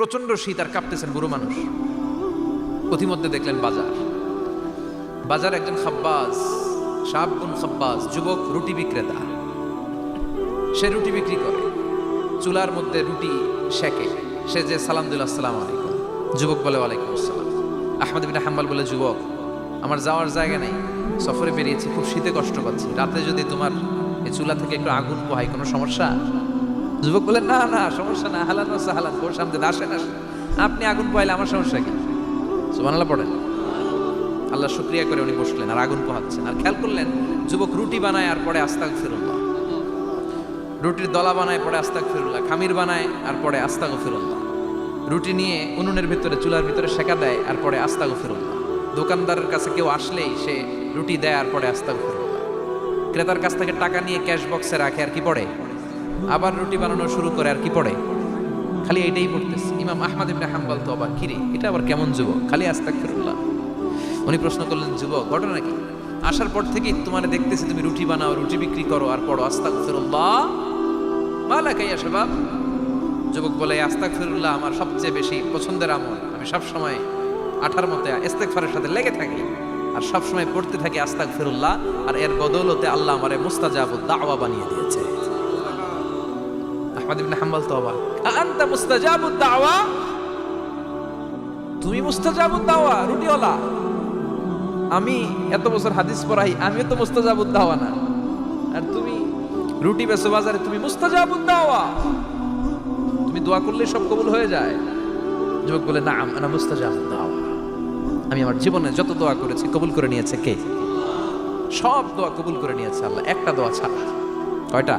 প্রচণ্ড শীত আর কাঁপতেছেন বুড়ো মানুষ। অতিমধ্যে দেখলেন বাজার। বাজার একজন খাব্বাজ, সাবগুন খাব্বাজ, যুবক, রুটি বিক্রেতা। সে রুটি বিক্রি করে। চুলার মধ্যে রুটি শেখে সে যে সালাম দিল আসসালাম আলাইকুম। যুবক বলে, ওয়ালাইকুম আসসালাম। আহমদ বিন হাম্বাল বলে, যুবক, আমার যাওয়ার জায়গা নেই। সফরে বেরিয়েছি, খুব শীতে কষ্ট পাচ্ছি। রাতে যদি তোমার এই চুলা থেকে একটু আগুন পোহাই কোনো সমস্যা? যুবক বলে, না না, সমস্যা না হালান হালান ওর সামনে আসেন আসেন। আপনি আগুন পোহাইলে আমার সমস্যা কি? সুবহানাল্লাহ পড়েন। আল্লাহ শুক্রিয়া করে উনি বসলেন আর আগুন পোহাচ্ছেন। আর খেয়াল করলেন, যুবক রুটি বানায় আর পরে আস্তাক ফিরুল্লাহ রুটির দলা বানায় পরে আস্তাক ফিরুল্লাহ খামির বানায় আর পরে আস্তাক ফিরুল্লাহ রুটি নিয়ে উনুনের ভিতরে, চুলার ভিতরে শেখা দেয় আর পরে আস্তাক ফিরুল্লাহ দোকানদারের কাছে কেউ আসলেই সে রুটি দেয় আর পরে আস্তাক ফিরুল্লাহ ক্রেতার কাছ থেকে টাকা নিয়ে ক্যাশ বক্সে রাখে আর কি পড়ে? আবার রুটি বানানো শুরু করে আর কি পড়ে। খালি এটাই পড়তেছে। ইমাম আহমদ ইবনে হাম্বল তো আবার কিরে, এটা আবার কেমন যুবক? খালি আস্তাক ফিরুল্লাহ উনি প্রশ্ন করলেন, যুবক, ঘটনা কি? আসার পর থেকেই তোমার দেখতেছি, তুমি রুটি বানাও, রুটি বিক্রি করো আর পড়ো। আস্তাক ফিরুল্লাহ মালা কাইয়া যুবক বলে আমার সবচেয়ে বেশি পছন্দের আমল। আমি সবসময় আঠার মতে ইস্তেকফারের সাথে লেগে থাকি আর সবসময় পড়তে থাকি আস্তাক ফিরুল্লাহ আর এর বদৌলতে আল্লাহ আমারে মুস্তাজাবুদ দাওয়া বানিয়ে দিয়েছে। আহমদ ইবনে হাম্বল তো আনতা মুস্তাজাবুদ দাওয়া? তুমি মুস্তাজাবুদ দাওয়া, রুটিওয়ালা। আমি এত বছর হাদিস পড়াই, আমিও তো মুস্তাজাবুদ দাওয়া না। আর তুমি রুটি বেসো বাজারে, তুমি মুস্তাজাবুদ দাওয়া। তুমি দোয়া করলে সব কবুল হয়ে যায়। যুবক বলে না আনা মুস্তাজাবুদ দাওয়া। আমি আমার জীবনে যত দোয়া করেছি, কবুল করে নিয়েছে কে? সব দোয়া কবুল করে নিয়েছে আল্লাহ, একটা দোয়া ছাড়া। কয়টা?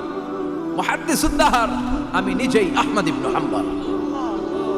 মুহাদ্দিসুদ দাহার আমি নিজেই আহমদ ইবনে হাম্বাল